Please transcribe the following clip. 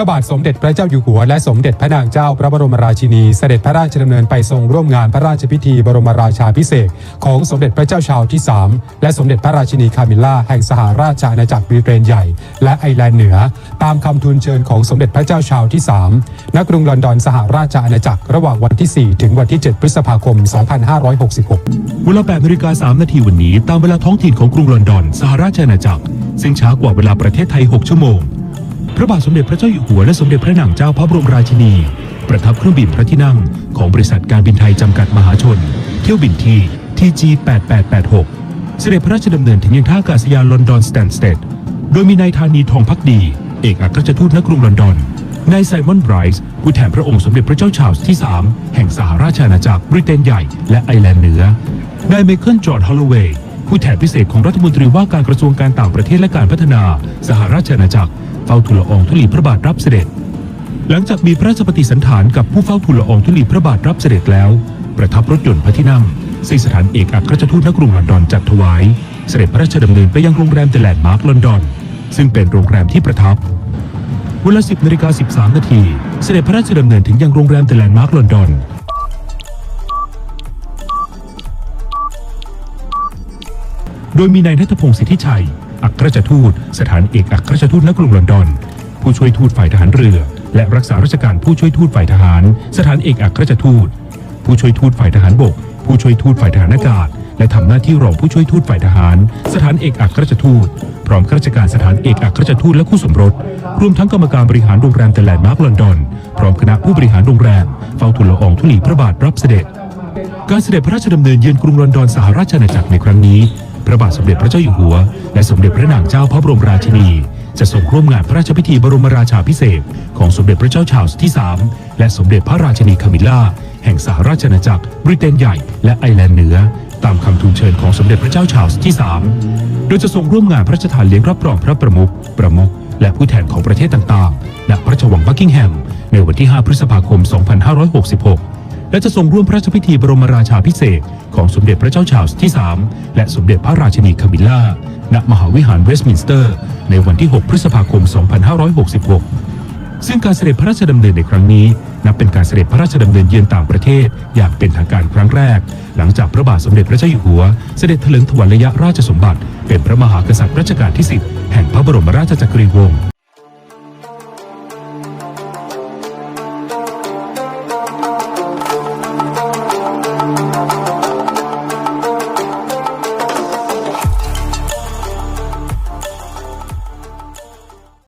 ระบาทสมเด็จพระเจ้าอยู่หัวและสมเด็จพระนางเจ้าพระบรมราชินี เสด็จพระราชดำเนินไปทรงร่วมงานพระราชพิธีบรมราชาพิเศษของสมเด็จพระเจ้าชาวที่ 3 และสมเด็จพระราชินีคามิลล่าแห่งสหราชอาณาจักรบริเตนใหญ่ และไอร์แลนด์เหนือ ตามคำทูลเชิญของสมเด็จพระเจ้าชาวที่ 3 ณ กรุงลอนดอนสหราชอาณาจักรระหว่างวันที่ 4 ถึงวันที่ 7 พฤษภาคม 2566 เวลา8นาฬิกา3นาทีวันนี้ตามเวลาท้องถิ่นของกรุงลอนดอนสหราชอาณาจักร ซึ่งช้ากว่าเวลาประเทศไทย 6 ชั่วโมง ระบาทสมเด็จพระเจ้าอยู่หัวและสมเด็จพระนางเจ้าพระบรมราชินี ประทับเครื่องบินพระที่นั่ง ของบริษัทการบินไทยจำกัดมหาชน เที่ยวบินที่ TG 8886 เสด็จพระราชดำเนินถึงยังท่าอากาศยานลอนดอนสแตนสเตดโดยมีนายธานีทองพักดี เอกอัครราชทูตณกรุงลอนดอนนายไซมอนไบรส์ผู้แทนพระองค์สมเด็จพระเจ้าชาร์ลส์ที่ 3 แห่งสหราชอาณาจักรบริเตนใหญ่และไอร์แลนด์เหนือนายไมเคิลจอห์นฮอลลเวย์ผู้แทนพิเศษของรัฐมนตรีว่าการกระทรวงการต่างประเทศและการพัฒนา สหราชอาณาจักร ฝ้าทูลละอองธุลีพระบาทรับเสด็จ หลังจากมีพระราชปฏิสันถานกับผู้เฝ้าทูลละอองธุลีพระบาทรับเสด็จแล้ว ประทับรถยนต์พระที่นั่งซึ่งสถานเอกอัครราชทูตณกรุงลอนดอนจัดถวาย เสด็จพระราชดำเนินไปยังโรงแรมเดลแลนด์มาร์กลอนดอน ซึ่งเป็นโรงแรมที่ประทับเวลา 10นาฬิกา13 นาทีเสด็จพระราชดำเนินถึงยังโรงแรมเดลแลนด์มาร์กลอนดอนโดยมีนายนัทพงศ์สิทธิชัย อัครราชทูต สถานเอกอัครราชทูตณกรุงลอนดอน ผู้ช่วยทูตฝ่ายทหารเรือ และรักษาราชการผู้ช่วยทูตฝ่ายทหาร สถานเอกอัครราชทูต ผู้ช่วยทูตฝ่ายทหารบก ผู้ช่วยทูตฝ่ายทหารอากาศ และทำหน้าที่รองผู้ช่วยทูตฝ่ายทหาร สถานเอกอัครราชทูต พร้อมข้าราชการสถานเอกอัครราชทูตและคู่สมรส รวมทั้งกรรมการบริหารโรงแรมเดลแลนด์มาร์กลอนดอน พร้อมคณะผู้บริหารโรงแรม เฝ้าทูลละอองธุลีพระบาทรับเสด็จการเสด็จพระราชดำเนินเยือนกรุงลอนดอนสหราชอาณาจักรในครั้งนี้ พระบาทสมเด็จพระเจ้าอยู่หัว และสมเด็จพระนางเจ้าพระบรมราชินี จะทรงร่วมงานพระราชพิธีบรมราชาพิเศษของสมเด็จพระเจ้าชาร์ลส์ที่ 3 และสมเด็จพระราชินีคามิล่า แห่งสหราชอาณาจักร บริเตนใหญ่และไอร์แลนด์เหนือ ตามคำทูลเชิญของสมเด็จพระเจ้าชาร์ลส์ที่ 3 โดยจะทรงร่วมงานพระราชทานเลี้ยงรับรองพระประมุขประมุขและผู้แทนของประเทศต่างๆณพระราชวังบักกิงแฮมในวันที่ 5 พฤษภาคม 2566 และจะทรงร่วมพระราชพิธีบรมราชาพิเศษของสมเด็จพระเจ้าชาร์ลส์ที่ 3 และสมเด็จพระราชินีคามิลล่า ณ มหาวิหารเวสต์มินสเตอร์ ในวันที่ 6 พฤษภาคม 2566 ซึ่งการเสด็จพระราชดำเนินในครั้งนี้ นับเป็นการเสด็จพระราชดำเนินเยือนต่างประเทศ อย่างเป็นทางการครั้งแรก หลังจากพระบาทสมเด็จพระเจ้าอยู่หัว เสด็จเถลิงถวัลยราชสมบัติ เป็นพระมหากษัตริย์รัชกาลที่ 10 แห่งพระบรมราชจักรีวงศ์